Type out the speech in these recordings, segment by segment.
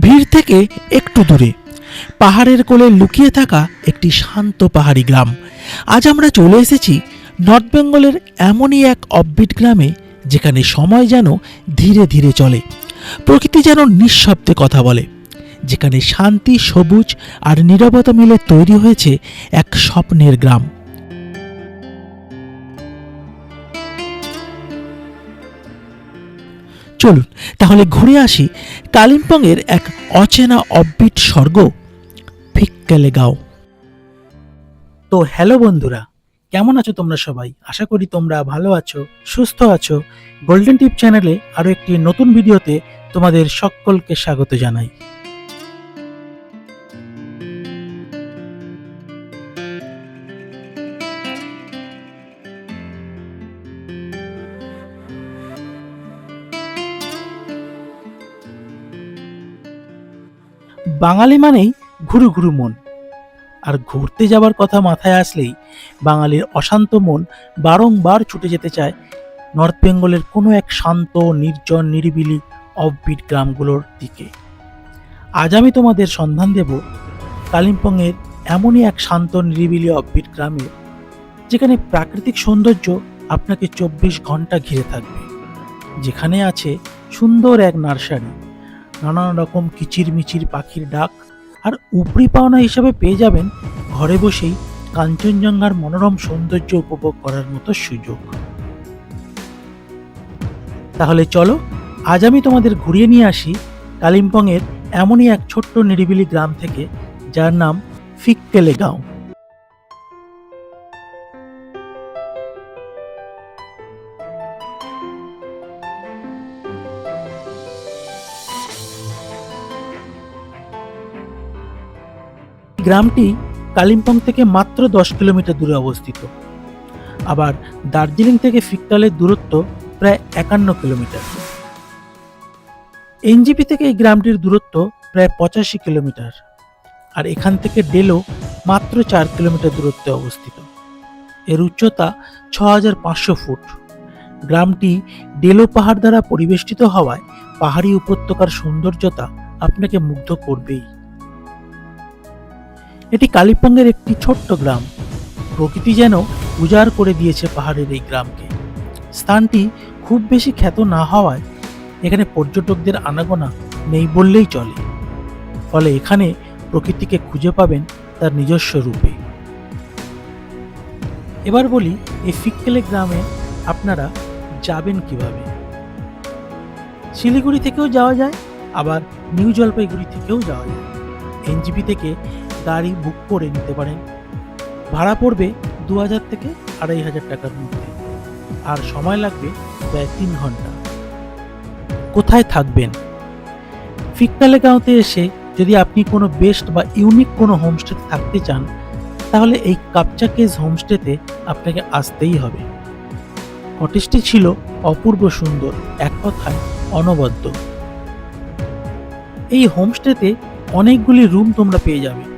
ভিড় থেকে একটু দূরে। পাহাড়ের কোলে লুকিয়ে থাকা একটি শান্ত পাহাড়ি গ্রাম। আজ আমরা চলে এসেছি নর্থ বেঙ্গলের এমনই এক অববিট গ্রামে, যেখানে সময় যেন ধীরে ধীরে চলে, প্রকৃতি যেন নিঃশব্দে কথা বলে, যেখানে শান্তি, সবুজ আর নীরবতা মিলে তৈরি হয়েছে এক স্বপ্নের গ্রাম। চলুন, তাহলে ঘুরে আসি কালিম্পংয়ের এক অচেনা অববিট স্বর্গ ফিক্কেলে গাও তো হ্যালো বন্ধুরা, কেমন আছো তোমরা সবাই? আশা করি তোমরা ভালো আছো, সুস্থ আছো। গোল্ডেন টিপ চ্যানেলে আরও একটি নতুন ভিডিওতে তোমাদের সকলকে স্বাগত জানাই। বাঙালি মানেই ঘুরু ঘুরু মন। আর ঘুরতে যাবার কথা মাথায় আসলেই বাঙালির অশান্ত মন বারংবার ছুটে যেতে চায় নর্থ বেঙ্গলের কোনো এক শান্ত, নির্জন, নিরিবিলি, অফবিট গ্রামগুলোর দিকে। আজ আমি তোমাদের সন্ধান দেব কালিম্পংয়ের এমনই এক শান্ত, নিরিবিলি, অফবিট গ্রামে, যেখানে প্রাকৃতিক সৌন্দর্য আপনাকে চব্বিশ ঘণ্টা ঘিরে থাকবে। যেখানে আছে সুন্দর এক নার্সারি। নানান রকম কিচিরমিচির পাখির ডাক আর উপরি পাওনা হিসাবে পেয়ে যাবেন ঘরে বসেই কাঞ্চনজঙ্ঘার মনোরম সৌন্দর্য উপভোগ করার মতো সুযোগ। তাহলে চলো, আজ আমি তোমাদের ঘুরিয়ে নিয়ে আসি কালিম্পংয়ের এমনই এক ছোট্ট নিরিবিলি গ্রাম থেকে, যার নাম ফিককেলে গাঁও। গ্রামটি কালিম্পং থেকে মাত্র দশ কিলোমিটার দূরে অবস্থিত। আবার দার্জিলিং থেকে ফিকটালের দূরত্ব প্রায় একান্ন কিলোমিটার। এনজিপি থেকে এই গ্রামটির দূরত্ব প্রায় পঁচাশি কিলোমিটার আর এখান থেকে ডেলো মাত্র চার কিলোমিটার দূরত্বে অবস্থিত। এর উচ্চতা ছ ফুট। গ্রামটি ডেলো পাহাড় দ্বারা পরিবেষ্টিত হওয়ায় পাহাড়ি উপত্যকার সৌন্দর্যতা আপনাকে মুগ্ধ করবেই। এটি কালিম্পংয়ের একটি ছোট্ট গ্রাম। প্রকৃতি যেন উজাড় করে দিয়েছে পাহাড়ের এই গ্রামকে। স্থানটি খুব বেশি খ্যাত না হওয়ায় এখানে পর্যটকদের আনাগোনা নেই বললেই চলে। ফলে এখানে প্রকৃতিকে খুঁজে পাবেন তার নিজস্ব রূপে। এবার বলি, এই ফিক্কেলে গ্রামে আপনারা যাবেন কীভাবে? শিলিগুড়ি থেকেও যাওয়া যায়, আবার নিউ জলপাইগুড়ি থেকেও যাওয়া যায়। এনজিপি থেকে গাড়ি বুক করে নিতে পারেন। ভাড়া পড়বে দু হাজার থেকে আড়াই হাজার টাকার মধ্যে। আর সময় লাগবে প্রায় তিন ঘণ্টা। কোথায় থাকবেন? ফিকটালে গাঁওতে এসে যদি আপনি কোনো বেস্ট বা ইউনিক কোনো হোমস্টেতে থাকতে চান, তাহলে এই কাপচা কেজ হোমস্টেতে আপনাকে আসতেই হবে। কটেজটি ছিল অপূর্ব সুন্দর, এক কথায় অনবদ্য। এই হোমস্টেতে অনেকগুলি রুম তোমরা পেয়ে যাবে।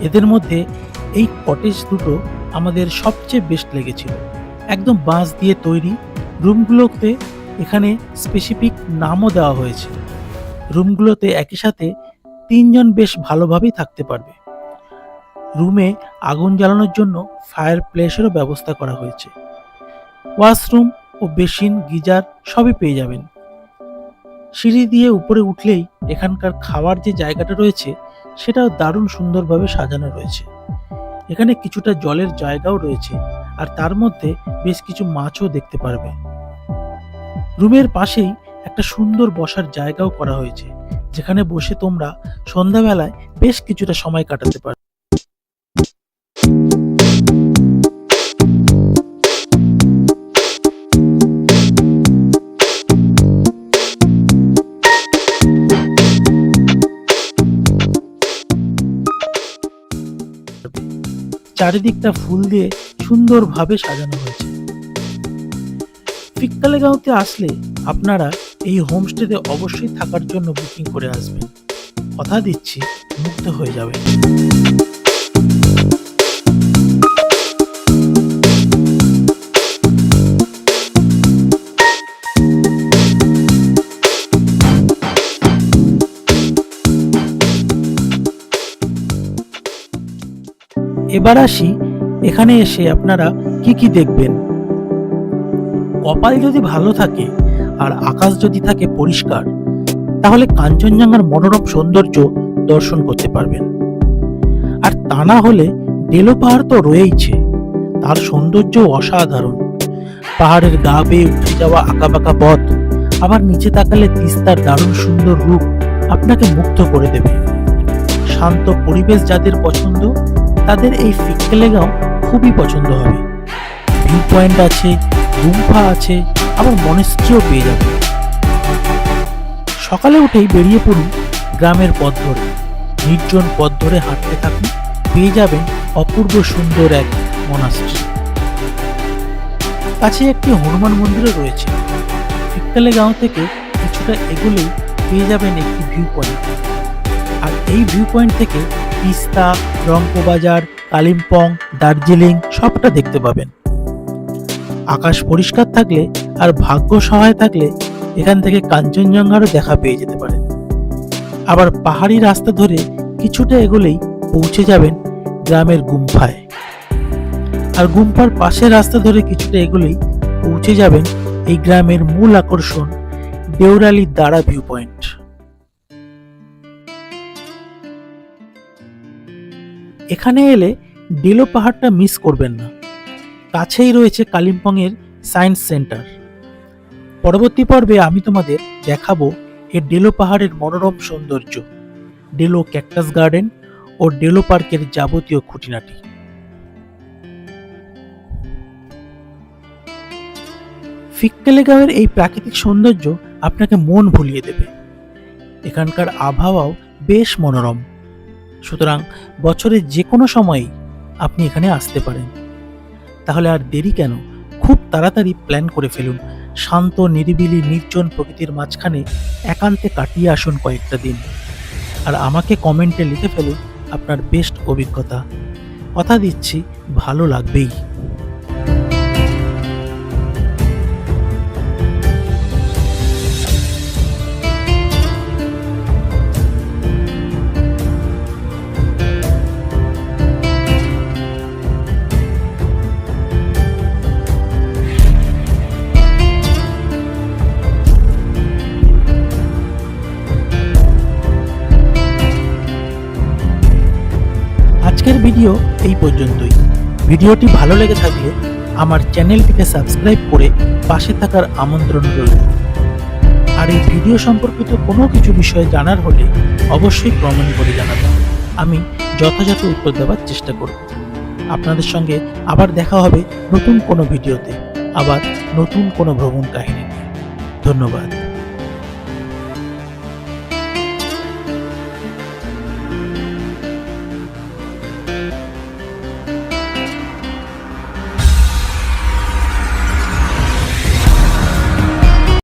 এদের মধ্যে এই কটেজ দুটো আমাদের সবচেয়ে বেস্ট লেগেছিল। একদম বাঁশ দিয়ে তৈরি রুমগুলোতে এখানে স্পেসিফিক নামও দেওয়া হয়েছে। রুমগুলোতে একই সাথে তিনজন বেশ ভালোভাবেই থাকতে পারবে। রুমে আগুন জ্বালানোর জন্য ফায়ার প্লেসেরও ব্যবস্থা করা হয়েছে। ওয়াশরুম ও বেসিন গিজার সবই পেয়ে যাবেন। সিঁড়ি দিয়ে উপরে উঠলেই এখানকার খাওয়ার যে জায়গাটা রয়েছে সেটাও দারুণ সুন্দরভাবে সাজানো রয়েছে। এখানে কিছুটা জলের জায়গাও রয়েছে, আর তার মধ্যে বেশ কিছু মাছও দেখতে পারবে। রুমের পাশেই একটা সুন্দর বসার জায়গাও করা হয়েছে, যেখানে বসে তোমরা সন্ধ্যাবেলায় বেশ কিছুটা সময় কাটাতে পারবে। চারিদিকটা ফুল দিয়ে সুন্দরভাবে সাজানো হয়েছে। ফিক্কালে গাঁওতে আসলে আপনারা এই হোমস্টেতে অবশ্যই থাকার জন্য বুকিং করে আসবেন। কথা দিচ্ছি, মুগ্ধ হয়ে যাবে এবার আসি, এখানে এসে আপনারা কি কি দেখবেন? কপাল যদি ভালো থাকে আর আকাশ যদি থাকে পরিষ্কার, তাহলে কাঞ্চনজঙ্ঘার মনোরম সৌন্দর্য দর্শন করতে পারবেন। আর তা না হলে ডেলো পাহাড় তো রয়েইছে, তার সৌন্দর্য অসাধারণ। পাহাড়ের গা বেয়ে উঠে যাওয়া আঁকাবাঁকা পথ, আবার নিচে তাকালে তিস্তার দারুণ সুন্দর রূপ আপনাকে মুগ্ধ করে দেবে। শান্ত পরিবেশ যাদের পছন্দ তাদের এই ফিক্কেলেগাঁও খুবই পছন্দ হবে। ভিউ পয়েন্ট আছে, গুম্ফা আছে, আবার মনেস্ট্রিও পেয়ে যাবে। সকালে উঠেই বেরিয়ে পড়ুন গ্রামের পথ ধরে। নির্জন পথ ধরে হাঁটতে থাকুন, পেয়ে যাবেন অপূর্ব সুন্দর এক মনাস্ট্রি। কাছে একটি হনুমান মন্দিরও রয়েছে। ফিক্কালে গাঁও থেকে কিছুটা এগুলেই পেয়ে যাবেন একটি ভিউ পয়েন্ট। আর এই ভিউ পয়েন্ট থেকে তিস্তা রংপোবাজার কালিম্পং, দার্জিলিং সবটা দেখতে পাবেন। আকাশ পরিষ্কার থাকলে আর ভাগ্য সহায় থাকলে এখান থেকে কাঞ্চনজঙ্ঘারও দেখা পেয়ে যেতে পারেন। আবার পাহাড়ি রাস্তা ধরে কিছুটা এগোলেই পৌঁছে যাবেন গ্রামের গুম্ফায়। আর গুম্ফার পাশের রাস্তা ধরে কিছুটা এগোলেই পৌঁছে যাবেন এই গ্রামের মূল আকর্ষণ দেউরালি দাঁড়া ভিউ পয়েন্ট এখানে এলে ডেলো পাহাড়টা মিস করবেন না। কাছেই রয়েছে কালিম্পংয়ের সায়েন্স সেন্টার। পরবর্তী পর্বে আমি তোমাদের দেখাবো এর ডেলো পাহাড়ের মনোরম সৌন্দর্য, ডেলো ক্যাকটাস গার্ডেন ও ডেলো পার্কের যাবতীয় খুঁটিনাটি। ফিক্কেলেগাঁওয়ের এই প্রাকৃতিক সৌন্দর্য আপনাকে মন ভুলিয়ে দেবে। এখানকার আবহাওয়াও বেশ মনোরম। সুতরাং বছরের যে কোনো সময়েই আপনি এখানে আসতে পারেন। তাহলে আর দেরি কেন? খুব তাড়াতাড়ি প্ল্যান করে ফেলুন। শান্ত, নিরিবিলি, নির্জন প্রকৃতির মাঝখানে একান্তে কাটিয়ে আসুন কয়েকটা দিন। আর আমাকে কমেন্টে লিখে ফেলুন আপনার বেস্ট অভিজ্ঞতা। কথা দিচ্ছি, ভালো লাগবেই। এই পর্যন্তই। ভিডিওটি ভালো লেগে থাকলে আমার চ্যানেলটিকে সাবস্ক্রাইব করে পাশে থাকার আমন্ত্রণ রইল। আর এই ভিডিও সম্পর্কিত কোনো কিছু বিষয়ে জানার হলে অবশ্যই কমেন্ট করে জানাবেন। আমি যথাযথ উত্তর দেওয়ার চেষ্টা করব। আপনাদের সঙ্গে আবার দেখা হবে নতুন কোনো ভিডিওতে। আবার নতুন কোনো ভ্রমণ কাহিনী নিয়ে। ধন্যবাদ।